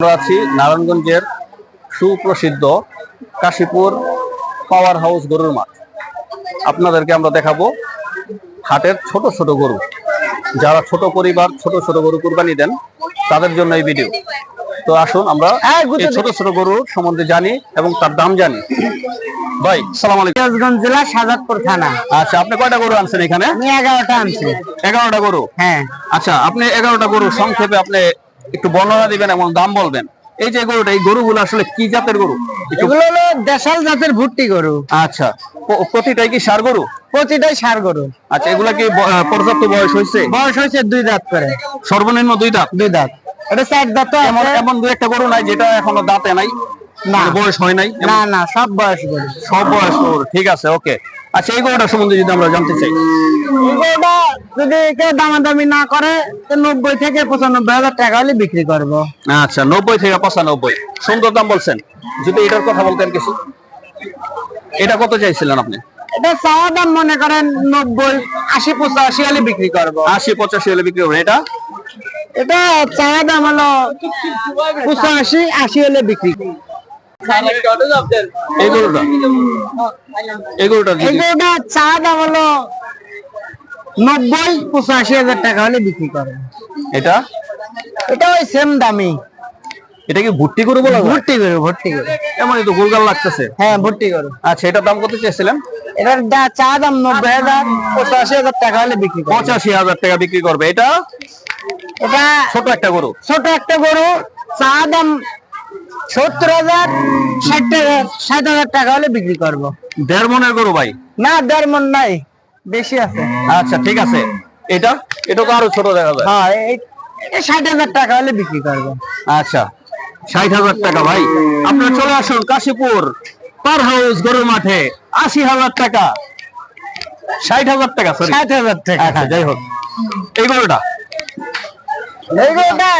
আমরা আছি নারায়ণগঞ্জের সুপ্রসিদ্ধ কাশীপুর পাওয়ার হাউস গরুর মাঠ। আপনাদেরকে আমরা দেখাবো হাটের ছোট ছোট গরু। যারা ছোট পরিবার ছোট ছোট গরু কুরবানি দেন তাদের জন্য এই ভিডিও তো আসুন আমরা এই ছোট ছোট গরুর সম্বন্ধে জানি এবং তার দাম জানি। ভাই সালাম আলাইকুম। জেলা সাজাদপুর থানা। আচ্ছা আপনি কয়টা গরু আনছেন এখানে? আমি এগারোটা আনছি। এগারোটা গরু? হ্যাঁ। আচ্ছা আপনি এগারোটা গরু সংক্ষেপে আপনি একটু বর্ণনা দিবেন এবং দাম বলবেন। এই যে গরুটা এই গরুগুলো আসলে কি জাতের গরু? এগুলো হলো দেশাল জাতের ভুট্টি গরু। আচ্ছা। প্রতিটাই কি সার গরু? প্রতিটাই সার গরু। আচ্ছা এগুলা কি পর্যাপ্ত বয়স হয়েছে? বয়স হয়েছে দুই দাঁত করে। সর্বনিম্ন দুই দাঁত? দুই দাঁত। এটা চার দাঁত এমন এমন দুই একটা গরু নাই যেটা এখনও দাঁতে নাই। না। মানে বয়স হয় নাই। না না সব বয়স গরু। সব বয়স গরু ঠিক আছে ওকে। আচ্ছা এই গরুটা সম্বন্ধে যদি আমরা জানতে চাই। এই গরুটা যদি কেউ দামাদামি না করে নব্বই থেকে পঁচানব্বই হাজার টাকা হলে বিক্রি করব। আচ্ছা নব্বই থেকে পঁচানব্বই। সুন্দর দাম বলছেন। যদি এটার কথা বলতেন কিছু। এটা কত চাইছিলেন আপনি? এটা চাওয়া দাম মনে করেন নব্বই আশি পঁচাশি হলে বিক্রি করব। আশি পঁচাশি হলে বিক্রি করবেন। এটা? এটা চাওয়া দাম হলো পঁচাশি আশি হলে বিক্রি এই গরুটা? গরুটা চাওয়া দাম হলো নব্বই পঁচাশি হাজার টাকা হলে বিক্রি করে। এটা? এটা ওই সেম দামি এটা কি ভুট্টি গরু বলা ভর্তি করে ভর্তি করে এমনই তো গোলগাল লাগতেছে। হ্যাঁ ভর্তি করে আচ্ছা এটার দাম কত চেয়েছিলেন? এটার চা দাম নব্বই হাজার পঁচাশি হাজার টাকা হলে বিক্রি করে। পঁচাশি হাজার টাকা বিক্রি করবে। এটা? এটা ছোট একটা গরু। ছোট একটা গরু চা দাম সত্তর হাজার ষাট টাকা ষাট হাজার টাকা হলে বিক্রি করব। দেড় মনের গরু ভাই। না দেড় মন নাই। বেশি আছে। আচ্ছা ঠিক আছে। এটা? এটা তো আরও ছোট দেখা যায়। হ্যাঁ এই- ষাট হাজার টাকা হলে বিক্রি করব। আচ্ছা ষাট হাজার টাকা ভাই। আপনার চলে আসুন কাশীপুর পার হাউস গরুর মাঠে। আশি হাজার টাকা। ষাট হাজার টাকা সরি ষাট হাজার টাকা। আচ্ছা যাই হোক। এই গরুটা? এই গরুটা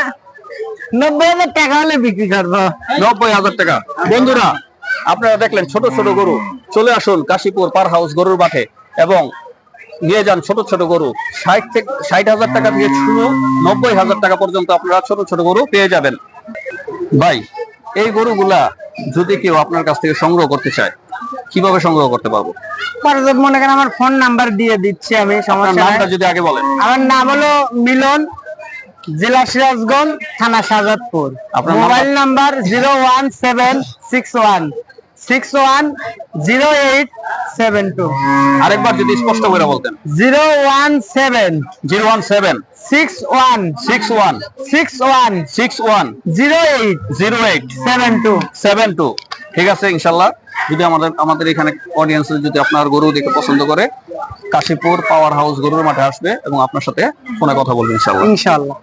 নব্বই হাজার টাকা হলে বিক্রি করব। নব্বই হাজার টাকা। বন্ধুরা আপনারা দেখলেন ছোট ছোট গরু। চলে আসুন কাশীপুর পার হাউস গরুর মাঠে এবং নিয়ে যান ছোট ছোট গরু। ষাট থেকে ষাট হাজার টাকা থেকে শুরু নব্বই হাজার টাকা পর্যন্ত আপনারা ছোট ছোট গরু পেয়ে যাবেন। ভাই এই গরুগুলা যদি কেউ আপনার কাছ থেকে সংগ্রহ করতে চায় কীভাবে সংগ্রহ করতে পারব? পরে মনে করেন আমার ফোন নাম্বার দিয়ে দিচ্ছি আমি নামটা যদি আগে বলেন। আমার নাম হলো মিলন জেলা সিরাজগঞ্জ থানা আপনার mobile number zero one seven six one. Six one zero eight seven two আরেকবার যদি স্পষ্ট করে বলতেন। Zero one seven zero one seven six one six one six one six one zero eight zero eight seven two seven two ঠিক আছে ইনশাল্লাহ। যদি আমাদের আমাদের এখানে অডিয়েন্স যদি আপনার গরু দেখে পছন্দ করে কাশীপুর পাওয়ার হাউস গরুর মাঠে আসবে এবং আপনার সাথে ফোনে কথা বলবে ইনশাল্লাহ। ইনশাল্লাহ।